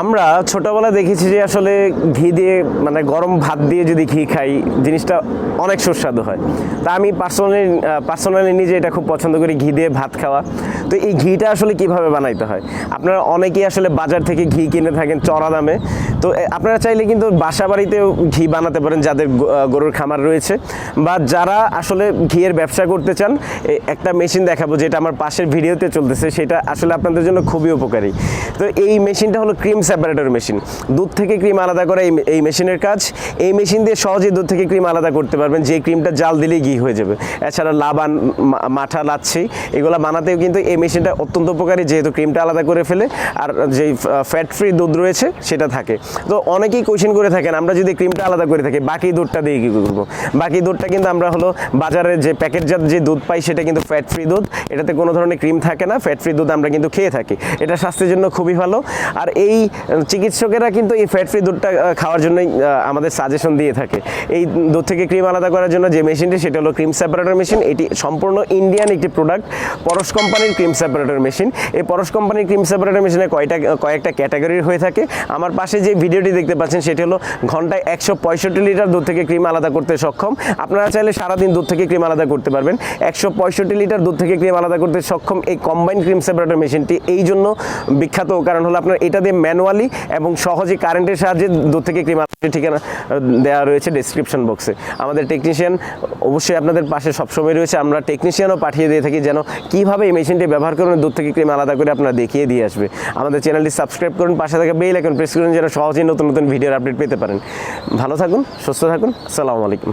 আমরা ছোটবেলা দেখেছি যে আসলে ঘি দিয়ে মানে গরম ভাত দিয়ে যদি ঘি খাই, জিনিসটা অনেক সুস্বাদু হয়। তা আমি পার্সোনালি পার্সোনালি নিজে এটা খুব পছন্দ করি, ঘি দিয়ে ভাত খাওয়া। তো এই ঘিটা আসলে কীভাবে বানাইতে হয়? আপনারা অনেকেই আসলে বাজার থেকে ঘি কিনে থাকেন চড়া দামে। তো আপনারা চাইলে কিন্তু বাসা বাড়িতেও ঘি বানাতে পারেন, যাদের গরুর খামার রয়েছে। বা যারা আসলে ঘিয়ের ব্যবসা করতে চান একটা মেশিন দেখাবো যেটা আমার পাশের ভিডিওতে চলতেছে, সেটা আসলে আপনাদের জন্য খুবই উপকারী। তো এই মেশিনটা হলো ক্রিম সেপারেটর মেশিন দুধ থেকে ক্রিম আলাদা করা এই এই মেশিনের কাজ। এই মেশিন দিয়ে সহজেই দুধ থেকে ক্রিম আলাদা করতে পারবেন। যে ক্রিমটা জাল দিলেই ঘি হয়ে যাবে। এছাড়া লাবান মাঠা, লাচ্ছি, এগুলো বানাতেও কিন্তু এই মেশিনটা অত্যন্ত উপকারী, যেহেতু ক্রিমটা আলাদা করে ফেলে। আর যেই ফ্যাট ফ্রি দুধ রয়েছে, সেটা থাকে। তো অনেকেই কোয়েশ্চেন করে থাকেন, আমরা যদি ক্রিমটা আলাদা করে থাকি, বাকি দুধটা দিয়ে কী করব? বাকি দুধটা কিন্তু আমরা হলো বাজারে যে প্যাকেটজাত যে দুধ পাই, সেটা কিন্তু ফ্যাট ফ্রি দুধ। এটাতে কোনো ধরনের ক্রিম থাকে না। ফ্যাট ফ্রি দুধ আমরা কিন্তু খেয়ে থাকি। এটা স্বাস্থ্যের জন্য খুবই ভালো। আর এই চিকিৎসকেরা কিন্তু এই ফ্যাট ফ্রি দুধটা খাওয়ার জন্যই আমাদের সাজেশন দিয়ে থাকে। এই দুধ থেকে ক্রিম আলাদা করার জন্য যে মেশিনটি সেটা হলো ক্রিম সেপারেটর মেশিন এটি সম্পূর্ণ ইন্ডিয়ান একটি প্রোডাক্ট পরশ কোম্পানির ক্রিম সেপারেটর মেশিন এই পরশ কোম্পানির ক্রিম সেপারেটর মেশিনে কয়টা, কয়েকটা ক্যাটাগরির হয়ে থাকে। আমার পাশে যে ভিডিওটি দেখতে পাচ্ছেন, সেটি হলো ঘন্টায় একশো পঁয়ষট্টি লিটার দুধ থেকে ক্রিম আলাদা করতে সক্ষম। আপনারা চাইলে সারাদিন দুধ থেকে ক্রিম আলাদা করতে পারবেন। একশো পঁয়ষট্টি লিটার দুধ থেকে ক্রিম আলাদা করতে সক্ষম এই কম্বাইন ক্রিম সেপারেটর মেশিনটি এই জন্য বিখ্যাত কারণ হলো আপনার এটা দিয়ে ম্যানুয়ালি এবং সহজে কারেন্টের সাহায্যে দুধ থেকে ক্রিম আলাদা ঠিকানা দেওয়া রয়েছে ডিসক্রিপশন বক্সে আমাদের টেকনিশিয়ান অবশ্যই আপনাদের পাশে সবসময় রয়েছে। আমরা টেকনিশিয়ানও পাঠিয়ে দিয়ে থাকি যেন কীভাবে এই মেশিনটি ব্যবহার করুন দুধ থেকে ক্রিম আলাদা করে আপনারা দেখিয়ে দিয়ে আসবে। আমাদের চ্যানেলটি সাবস্ক্রাইব করুন, পাশে থাকা বেল আইকন প্রেস করুন যেন সহজেই নতুন নতুন ভিডিওর আপডেট পেতে পারেন। ভালো থাকুন, সুস্থ থাকুন, আসসালামু আলাইকুম।